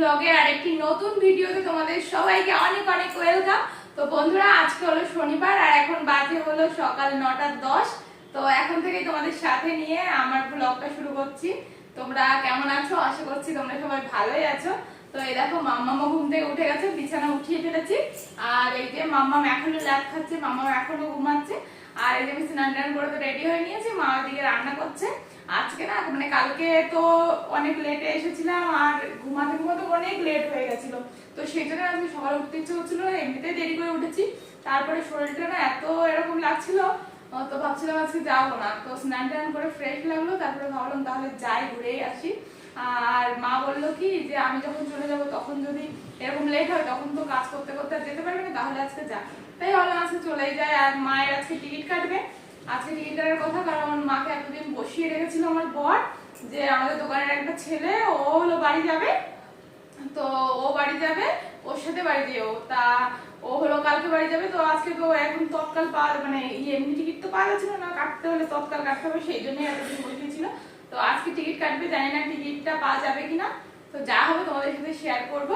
ব্লগের আরেকটি নতুন ভিডিওতে তোমাদের সবাইকে অনেক অনেক ওয়েলকাম তো বন্ধুরা, আজকে হলো শনিবার আর এখন বাজে হলো সকাল নটা দশ। তো এখন থেকেই তোমাদের সাথে নিয়ে আমার ব্লগটা শুরু করছি। তোমরা কেমন আছো? আশা করছি তোমরা সবাই ভালোই আছো। তো এই দেখো মাম্মা ঘুম থেকে উঠে গেছে, বিছানা উঠিয়ে ফেলেছি। আর এই যে মাম্মাম এখনও ল্যাব খাচ্ছে, মাম্মাম এখনও ঘুমাচ্ছে। আর এই যে আমি স্নান টান করে তো রেডি হয়ে নিয়েছি, মা ওদিকে রান্না করছে। আজকে না মানে কালকে তো অনেক লেটে এসেছিলাম আর ঘুমাতে ঘুমাতে অনেক লেট হয়ে গেছিল। তো সেই জন্য আজকে সকালে উঠতে ইচ্ছে হচ্ছিল এমনিতেই দেরি করে উঠেছি। তারপরে শরীরটা না এত এরকম লাগছিল তো ভাবছিলাম আজকে যাব না। তো স্নান টান করে ফ্রেশ লাগল, তারপরে ভাবলাম তাহলে যাই, ঘুরেই আসি। আর মা বলল কি, যে আমি যখন চলে যাব, তখন যদি এরকম লেট হয়, তখন তো কাজ করতে করতে যেতে পারবে না, তাহলে আজকে যা। তাই ভাবলাম আজকে চলেই যায় আর মায়ের আজকে টিকিট কাটবে। আজকে টিকিট কথা, কারণ আমার মাকে এতদিন বসিয়ে রেখেছিল আমার বর যে আমাদের দোকানের একটা ছেলে, ও হলো বাড়ি যাবে। তো ও বাড়ি যাবে, ওর সাথে বাড়ি যেও। তা ও হলো কালকে বাড়ি যাবে, তো আজকে তো এখন তৎকাল পাওয়া মানে ইয়ে এমনি টিকিট তো পাওয়া যাচ্ছিল না, কাটতে হলে তৎকাল কাটতে হবে, সেই জন্যই এতদিন বসিয়েছিল। তো আজকে টিকিট কাটবে, জানি না টিকিটটা পাওয়া যাবে কিনা। তো যা হবে তোমাদের সাথে শেয়ার করব।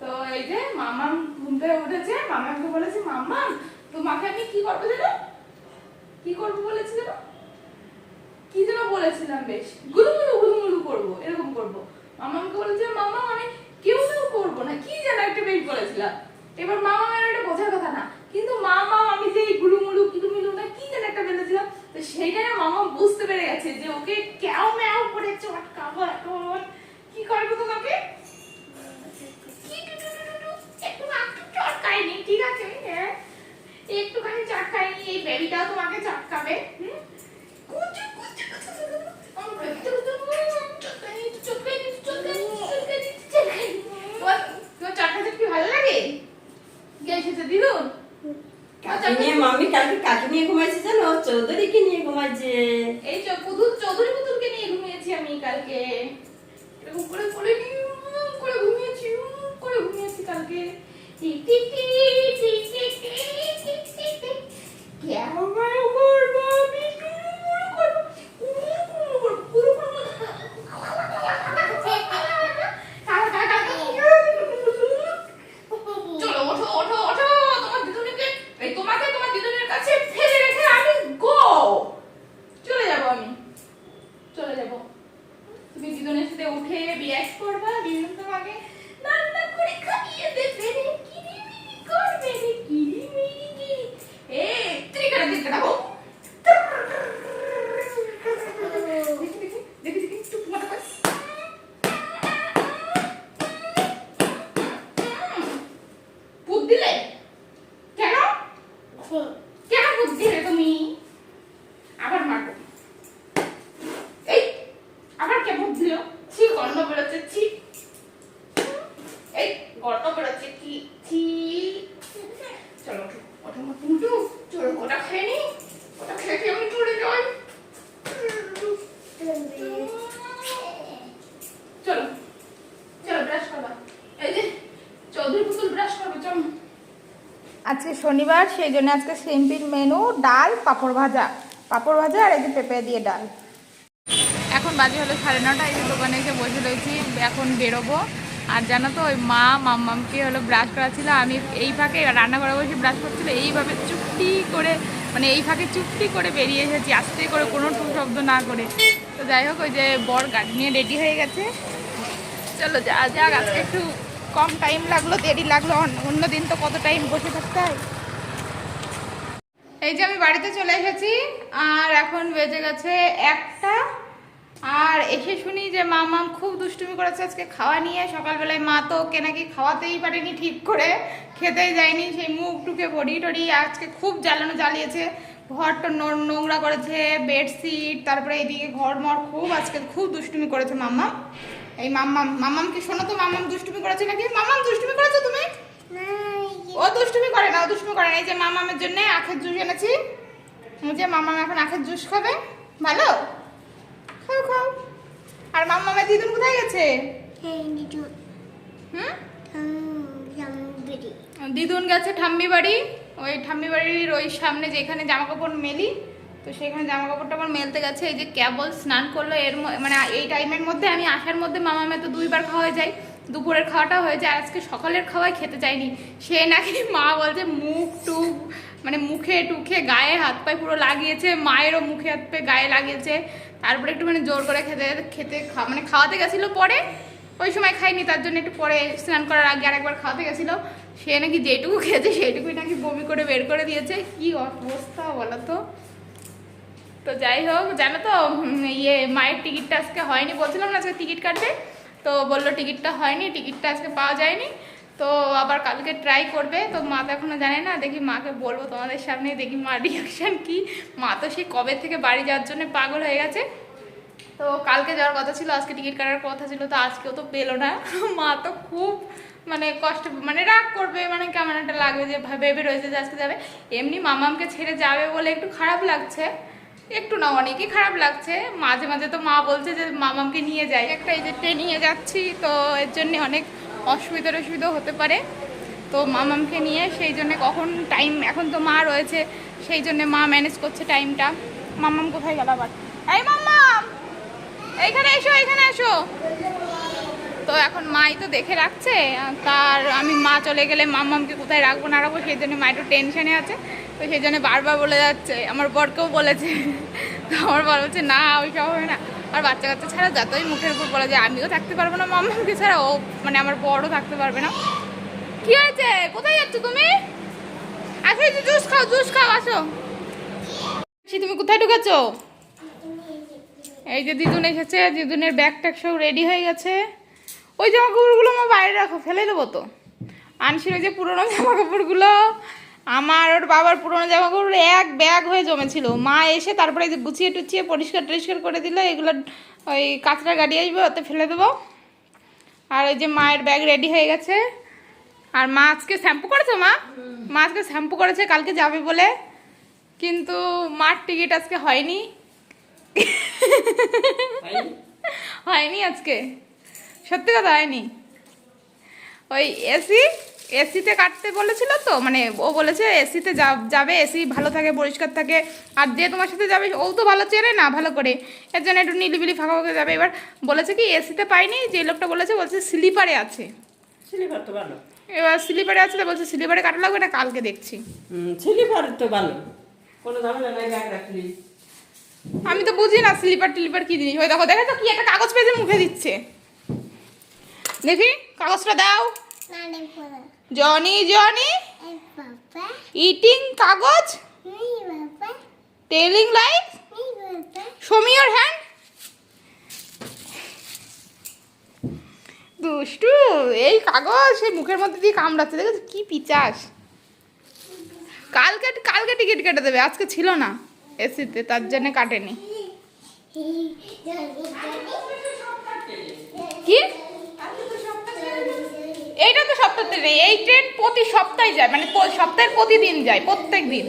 তো এই যে মামাম ঘুম থেকে উঠেছে মামাকে বলেছে মাম্মাম তোমাকে আমি কি করব জানো? কি করব বলেছি জানো কি যেন বলেছিলাম বেশ। গুলুমুলু গুলুমুলু করব, এরকম করব। মামাকে বলেছে, মামা, আমি কেউ কেউ করব না, কি যেন একটা বেশ বলেছিলাম। এবার মামা মেয়ের এটা বোঝার কথা না, কিন্তু মামা, আমি যে এই গুলুমুলু কিলুমিলু না কি যেন একটা বেঁধেছিলাম, তো সেইটা না মামা বুঝতে পেরে গেছে যে ওকে ক্যাও ম্যাও করে চটকাবো এখন। কি করব তোমাকে? এই বেবিটাও তোমাকে চটকাবে কালকে নিয়ে ঘুমাইছে জানো চৌধুরীকে নিয়ে ঘুমাইছে এই পুতুল চৌধুরী পুতুলকে নিয়ে ঘুমিয়েছি আমি কালকে এরকম করে করে ঘুমিয়েছি করে ঘুমিয়েছি কালকে টিক টিক যাব আমি চলে যাব তুমি দিদুনের সাথে উঠে বিয়াস করবা দিদুন তোমাকে রান্না করে খাইয়ে দেবে রে করবে রে কেন কেন পুত দিলে তুমি আবার মারবো এই আবার কে পুত দিল ছি গন্ধ বেরোচ্ছে ছি এই গন্ধ বেরোচ্ছে কি ছি চলো ওঠো ওঠো আমার পুটু চলো ওটা খেয়ে নি ওটা খেয়ে খেয়ে আমি চলে যাই চলো চলো ব্রাশ করবা এই যে চৌধুরী পুতুল ব্রাশ করবে চলো আজকে শনিবার, সেই জন্য আজকে সিম্পিল মেনু, ডাল, পাঁপড় ভাজা। পাঁপড় ভাজা আর যে পেঁপে দিয়ে ডাল। এখন বাজে হলো সাড়ে নটা, এই দোকানে এসে বসে রয়েছি, এখন বেরোবো। আর জানো তো, ওই মা মাম্মামকে হলো ব্রাশ করাচ্ছিল, আমি এই ফাঁকে রান্নাঘরে বসে ব্রাশ করছিল, এইভাবে চুপটি করে মানে এই ফাঁকে চুপটি করে বেরিয়ে এসেছি, আস্তে করে কোনো শব্দ না করে। তো যাই হোক, ওই যে বর গাড়ি নিয়ে রেডি হয়ে গেছে। চলো যা যাক, আজকে একটু কম টাইম লাগল, দেরি লাগল অন্য- দিন তো কত টাইম বসে থাকতে হয়। এই যে আমি বাড়িতে চলে এসেছি, আর এখন বেজে গেছে একটা। আর এসে শুনি যে মা মাম খুব দুষ্টুমি করেছে আজকে খাওয়া নিয়ে। সকালবেলায় মা তো ওকে নাকি খাওয়াতেই পারেনি ঠিক করে, খেতেই যায়নি, সেই মুখ টুকে বডি টডি আজকে খুব জ্বালানো জ্বালিয়েছে। ঘরটা নোংরা করেছে বেডশিট তারপরে এইদিকে ঘর মর খুব আজকে খুব দুষ্টুমি করেছে মাম্মা এই মাম্মাম মাম্মাম কি শোনো তো মাম্মাম দুষ্টুমি করেছে নাকি? মাম্মাম দুষ্টুমি করেছ তুমি? ও দুষ্টুমি করে না ও দুষ্টুমি করে না। এই যে মামামের জন্য আখের জুস এনেছি। যে মামাম এখন আখের জুস খাবে। ভালো? খাও খাও। আর মামামের দিদুন কোথায় গেছে? হুম? দিদুন গেছে ঠাম্মি বাড়ি ওই ঠাম্মি বাড়ির ওই সামনে যেখানে জামা কাপড় মেলি। তো সেখানে জামা কাপড়টা আমার মেলতে গেছে, এই যে কেবল স্নান করল, এর মানে এই টাইমের মধ্যে আমি আসার মধ্যে মামামে তো দুইবার খাওয়া যায়, দুপুরের খাওয়াটা হয়ে যায় আজকে সকালের খাওয়াই খেতে চাইনি। সে নাকি মা বলছে, মুখ টুক মানে মুখে টুখে গায়ে হাত পায়ে পুরো লাগিয়েছে, মায়েরও মুখে হাত পায়ে গায়ে লাগিয়েছে, তারপরে একটু মানে জোর করে খেতে খেতে মানে খাওয়াতে গেছিল পরে, ওই সময় খাইনি, তার জন্য একটু পরে স্নান করার আগে আর একবার খাওয়াতে গেছিল। সে নাকি যেটুকু খেয়েছে সেটুকুই নাকি বমি করে বের করে দিয়েছে, কি অবস্থা বলো তো? তো যাই হোক, জানো তো ইয়ে মায়ের টিকিটটা আজকে হয়নি, বলছিলাম না আজকে টিকিট কাটবে, তো বলল টিকিটটা হয়নি, টিকিটটা আজকে পাওয়া যায়নি, তো আবার কালকে ট্রাই করবে, তো মা তো এখনও জানে না, দেখি মাকে বলব তোমাদের সামনে, দেখি মার রিয়াকশান কি, মা তো সেই কবে থেকে বাড়ি যাওয়ার জন্য পাগল হয়ে গেছে, তো কালকে যাওয়ার কথা ছিল, আজকে টিকিট কাটার কথা ছিল, তো আজকেও তো পেল না, মা তো খুব মানে কষ্ট মানে রাগ করবে মানে কেমন একটা লাগবে যে ভেবে রয়েছে যে আজকে যাবে, এমনি মামামকে ছেড়ে যাবে বলে একটু খারাপ লাগছে একটু না অনেকই খারাপ লাগছে। মাঝে মাঝে তো মা বলছে যে, মামামকে নিয়ে যাই। একটা এই যে ট্রেনিংয়ে যাচ্ছি, তো এর জন্যে অনেক অসুবিধার অসুবিধা হতে পারে। তো মামামকে নিয়ে, সেই জন্য কখন টাইম এখন তো মা রয়েছে, সেই জন্য মা ম্যানেজ করছে টাইমটা মামাম কোথায় গেল আবার? এই মাম্মাম এইখানে এসো এখানে এসো। তো এখন মাই তো দেখে রাখছে তার, আমি মা চলে গেলে মামামকে কোথায় রাখব না রাখব, সেই জন্য মা একটু টেনশনে আছে। তো সেই জন্য বারবার বলে যাচ্ছে, আমার বরকেও বলেছে। তো আমার বর বলছে, না ওইসব হবে না। আর বাচ্চা কাচ্চা ছাড়া যতই মুখের উপর বলে যে আমিও থাকতে পারব না মাম্মামকে ছাড়া ও মানে আমার বড়ও থাকতে পারবে না। কি হয়েছে? কোথায় যাচ্ছ তুমি? আসো, এই জুস খাও জুস খাও, আসো। সে তুমি কোথায় ঢুকেছো? এই যে দিদুন এসেছে, দিদুনের ব্যাগ ট্যাগ সব রেডি হয়ে গেছে। ওই জামা কাপড়গুলো আমার বাইরে রাখো, ফেলে দেবো তো। আনছিল যে পুরোনো জামা কাপড়গুলো আমার ওর বাবার পুরোনো জামা কাপড় এক ব্যাগ হয়ে জমেছিল। মা এসে তারপরে গুছিয়ে টুছিয়ে পরিষ্কার টরিষ্কার করে দিল, এগুলো ওই কাঁচরা গাড়ি আসবে, ওতে ফেলে দেবো। আর ওই যে মায়ের ব্যাগ রেডি হয়ে গেছে। আর মা আজকে শ্যাম্পু করেছ মা? মা আজকে শ্যাম্পু করেছে, কালকে যাবে বলে। কিন্তু মার টিকিট আজকে হয়নি? হয়নি আজকে। সত্যি কথা হয়নি। ওই এসি এসিতে কাটতে বলেছিল তো মানে ও বলেছে এসিতে যাবে এসি ভালো থাকে পরিষ্কার থাকে। আর যে তোমার সাথে যাবে ও তো ভালো চেনে না ভালো করে। এর জন্য একটু নিলিবিলি ফাঁকা ফাঁকা যাবে। এবার বলেছে কি এসিতে পাইনি যে লোকটা বলেছে বলছে স্লিপারে আছে। স্লিপার তো ভালো। এবার স্লিপারে আছে তো বলছে স্লিপারে কাটা লাগবে না? কালকে দেখছি। স্লিপার তো ভালো। কোনো ঝামেলা নাই ব্যাগ রাখলি। আমি তো বুঝি না স্লিপার টিলিপার কি জিনিস। ওই দেখো দেখো তো কি? একটা কাগজ পেজে মুখে দিচ্ছে। দেখি কাগজটা দাও। pula. Johnny Johnny? ইটিং কাগজ? টেলিং মি ইওর হ্যান্ড দুষ্টু এই কাগজ সেই মুখের মধ্যে দিয়ে কামড়াচ্ছে। দেখো কি পিচাস? কালকে কালকে টিকিট কেটে দেবে আজকে ছিল না এসিতে তার জন্য কাটেনি। কি? এইটা তো সপ্তাহে নেই এই ট্রেন প্রতি সপ্তাহে যায় মানে সপ্তাহের প্রতিদিন যায় প্রত্যেক দিন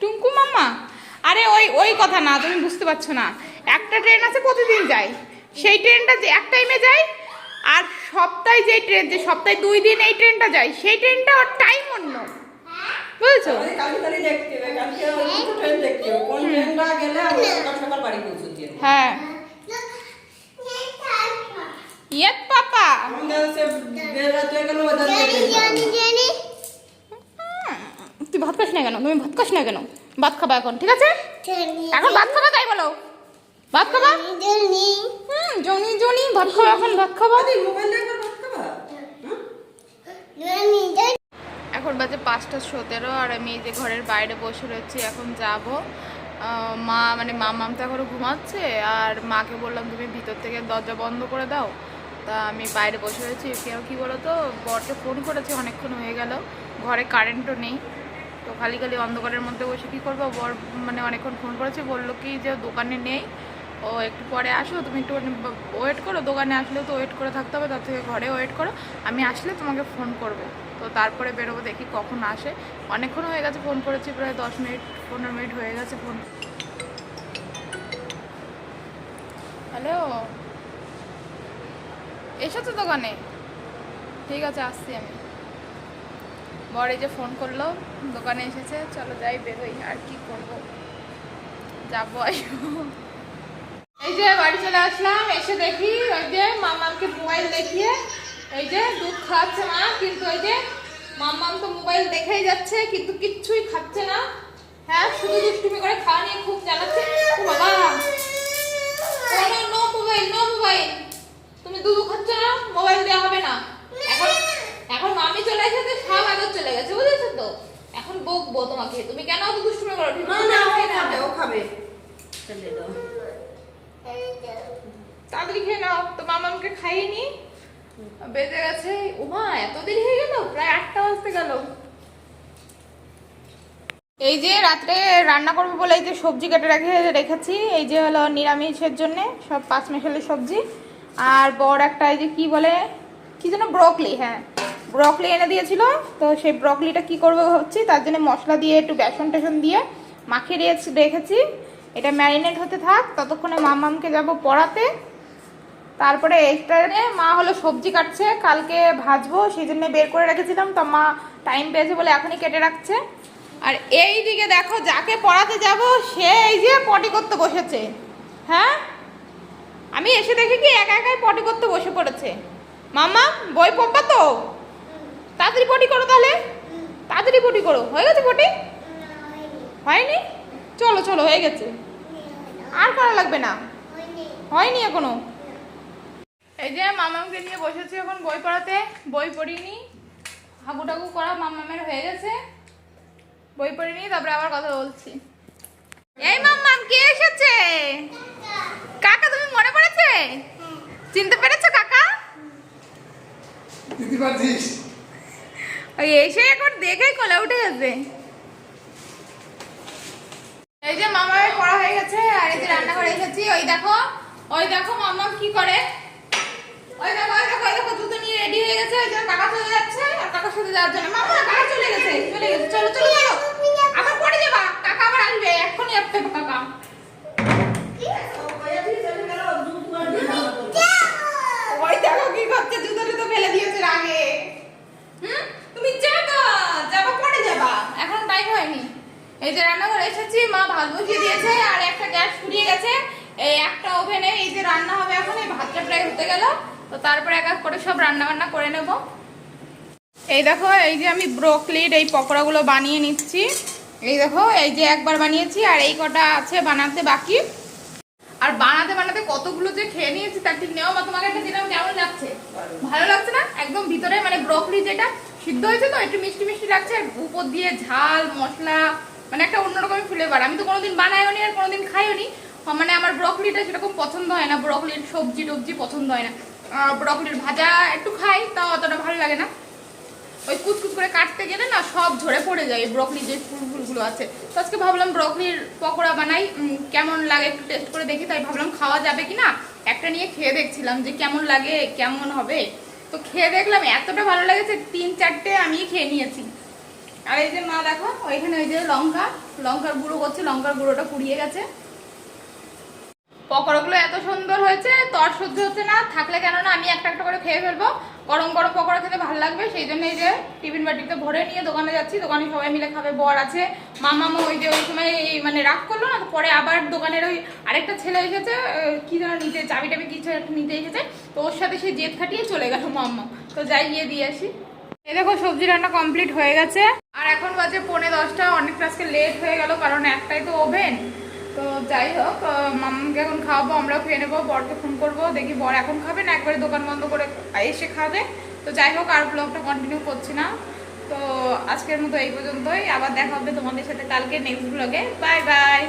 টুঙ্কু মাম্মা আরে ওই ওই কথা না তুমি বুঝতে পারছ না। একটা ট্রেন আছে প্রতিদিন যায়। সেই ট্রেনটা যে এক টাইমে যায় আর সপ্তাহে যে ট্রেন যে সপ্তাহে দুই দিন এই ট্রেনটা যায় সেই ট্রেনটা ওর টাইম অন্য। বুঝেছ? আমাদের দেখতে হবে। তুই ভাত খাস না কেন? তুমি ভাত খাস না কেন? ভাত খাবা এখন ঠিক আছে? এখন ভাত খাবা তাই বলো। ভাত খাবা? হুম জনি জনি ভাত খাবা এখন ভাত খাবা? এখন বাজে পাঁচটা সতেরো আর আমি এই যে ঘরের বাইরে বসে রয়েছি এখন যাব। মা মানে মামাম তো এখনও ঘুমাচ্ছে আর মাকে বললাম তুমি ভিতর থেকে দরজা বন্ধ করে দাও। তা আমি বাইরে বসে রয়েছি। কেউ কী বলো তো বরকে ফোন করেছি, অনেকক্ষণ হয়ে গেল। ঘরে কারেন্টও নেই। তো খালি খালি অন্ধকারের মধ্যে বসে কী করব? বর মানে অনেকক্ষণ ফোন করেছে, বলল কি যে দোকানে নেই। ও একটু পরে আসো, তুমি একটু ওয়েট করো, দোকানে আসলেও তো ওয়েট করে থাকতে হবে, তার থেকে ঘরে ওয়েট করো। আমি আসলে তোমাকে ফোন করব। তো তারপরে বেরোবো, দেখি কখন আসে। অনেকক্ষণ হয়ে গেছে ফোন করেছি, প্রায় দশ মিনিট, পনেরো মিনিট হয়ে গেছে ফোন হ্যালো এসো তো দোকানে। ঠিক আছে, আসছি আমি। বর যে ফোন করল, দোকানে এসেছে। চলো যাই, বেরোই। আর কি করব? যাব এই যে বাড়ি চলে আসলাম, এসে দেখি ওই যে মামামকে মোবাইল দেখিয়ে, এই যে দুধ খাওয়াচ্ছে মা, কিন্তু ওই যে মামাম তো মোবাইল দেখেই যাচ্ছে, কিন্তু কিচ্ছুই খাচ্ছে না। হ্যাঁ শুধু দুষ্টুমি করে খাওয়া নিয়ে খুব জ্বালাচ্ছে ও বাবা নো মোবাইল নো মোবাইল তুমি দুধ খাচ্ছ না মোবাইল দেওয়া হবে না এখন এখন মামি চলে এসেছে সব আদর চলে গেছে বুঝেছ তো এখন বকবো তোমাকে তুমি কেন অত দুষ্টুমি করো ঠিক না না ও খাবে ও খাবে ফেলে দাও তাড়াতাড়ি খেয়ে নাও তো মামামকে খাইয়ে নি বেজে গেছে ওমা এত দেরি হয়ে গেল প্রায় আটটা বাজতে গেল এই যে রাত্রে রান্না করব বলে এই যে সবজি কেটে রেখে রেখেছি, এই যে হলো নিরামিষের জন্য সব পাঁচ মেশালের সবজি। আর বড় একটা এই যে কি বলে, কি যেন ব্রকলি হ্যাঁ ব্রকলি এনে দিয়েছিল। তো সেই ব্রকলিটা কি করব ভাবছি, তার জন্য মশলা দিয়ে একটু বেসন টেসন দিয়ে মাখিয়ে রেখেছি- রেখেছি। এটা ম্যারিনেট হতে থাক, ততক্ষণে মামামকে যাব পড়াতে। তারপরে এক্সট্রা মা হলো সবজি কাটছে, কালকে ভাজবো, সেই জন্য বের করে রেখেছিলাম। তো মা টাইম পেয়েছে বলে এখনই কেটে রাখছে। আর এই দিকে দেখো, যাকে পড়াতে যাব, সে এই যে পটি করতে বসেছে। হ্যাঁ? আমি এসে দেখি কি একা একাই পটি করতে বসে পড়েছে। মামা বই পড়বা তো? তাড়াতাড়ি পটি করো তাহলে। তাড়াতাড়ি পটি করো। হয়ে গেছে পটি? হয়নি? চলো চলো, হয়ে গেছে। আর করা লাগবে না। হয়নি এখনও। এই যে মামামকে নিয়ে বসেছি এখন বই পড়াতে। বই পড়িনি। হাগু টাগু করা মামামের হয়ে গেছে। বই পড়িনি তারপরে আবার কথা বলছি। এই মাম্মাম কে এসেছে? কাকা তুমি মনে পড়েছে? চিনতে পেরেছ কাকা? ওই এসে এখন দেখেই কোলে উঠে গেছে। এই যে মামার পড়া হয়ে গেছে আর এই যে রান্না করে এসেছি। ওই দেখো ওই দেখো মামা কি করে। ওই দেখো ওই দেখো ওই দেখো জুতো নিয়ে রেডি হয়ে গেছে। ওই যে কাকা চলে যাচ্ছে আর কাকা সাথে যাওয়ার জন্য। মামা কাকা চলে গেছে চলে গেছে। চলো চলো চলো। যাবা কাকা আবার আসবে এক্ষুনি আসবে কাকা ওই দেখো কি করছে জুতো ফেলে দিয়েছে আগে হুম? তুমি যাবা যাবা পরে যাবা। এখন টাইম হয়নি। এই যে রান্না এসেছি মা ভাত বসিয়ে দিয়েছে আর একটা গ্যাস ফুরিয়ে গেছে। এই একটা ওভেনে এই যে রান্না হবে এখন এই ভাতটা প্রায় হতে গেল। তো তারপরে এক এক করে সব রান্না বান্না করে নেব। এই দেখো এই যে আমি ব্রোকলির এই পকোড়াগুলো বানিয়ে নিচ্ছি। এই দেখো, এই যে একবার বানিয়েছি আর এই কটা আছে বানাতে বাকি। আর বানাতে বানাতে কতগুলো যে খেয়ে নিয়েছি তার ঠিক নেওয়া বা তোমাকে একটা দিলাম, কেমন লাগছে? ভালো লাগছে না? একদম ভিতরে মানে ব্রকলি যেটা সিদ্ধ হয়েছে তো, একটু মিষ্টি মিষ্টি লাগছে, আর উপর দিয়ে ঝাল, মশলা মানে একটা অন্যরকম ফ্লেভার আমি তো কোনোদিন বানাইও নি আর কোনোদিন খাইও নি মানে আমার ব্রকলিটা সেরকম পছন্দ হয় না ব্রকলির সবজি টবজি পছন্দ হয় না। ব্রকলির ভাজা একটু খাই, তাও অতটা ভালো লাগে না। ওই কুচকুচ করে কাটতে গেলে না সব ঝরে পড়ে যায় ব্রকলি যে ফুল ফুলগুলো আছে। তো আজকে ভাবলাম ব্রকলির পকোড়া বানাই কেমন লাগে একটু টেস্ট করে দেখি, তাই ভাবলাম খাওয়া যাবে কি না? একটা নিয়ে খেয়ে দেখছিলাম যে কেমন লাগে, কেমন হবে। তো খেয়ে দেখলাম, এতটা ভালো লেগেছে, তিন চারটে আমি খেয়ে নিয়েছি। আর এই যে মা দেখো, ওইখানে ওই যে লঙ্কা, লঙ্কার গুঁড়ো করছে, লঙ্কার গুঁড়োটা পুড়িয়ে গেছে। পকোড়াগুলো এত সুন্দর হয়েছে, তর সহ্য হচ্ছে না, থাকলে কেননা আমি একটা একটা করে খেয়ে ফেলব। গরম গরম পকোড়া খেতে ভালো লাগবে, সেই জন্য এই যে টিফিন বাটিতে ভরে নিয়ে দোকানে যাচ্ছি, দোকানে সবাই মিলে খাবে, বর আছে, মামামা ওই যে ওই সময় এই মানে রাগ করল না পরে আবার দোকানের ওই আরেকটা ছেলে এসেছে কি যেন নিতে চাবি টাবি কিছু একটা নিতে এসেছে, তো ওর সাথে সে জেদ খাটিয়ে চলে গেল মাম্মা। তো যাই, গিয়ে দিয়ে আসি। এ দেখো, সবজি রান্না কমপ্লিট হয়ে গেছে। আর এখন বাজে পৌনে দশটা অনেকটা আজকে লেট হয়ে গেল, কারণ একটাই তো ওভেন তো যাই হোক মামাকে এখন খাওয়াবো আমরা খেয়ে নেব, বরকে ফোন করব, দেখি বর এখন খাবে না একবারে দোকান বন্ধ করে এসে খাবে। তো যাই হোক, আর ব্লগটা কন্টিনিউ করছি না। তো আজকের মতো এই পর্যন্তই, আবার দেখা হবে তোমাদের সাথে কালকে নেক্সট ব্লগে বাই বাই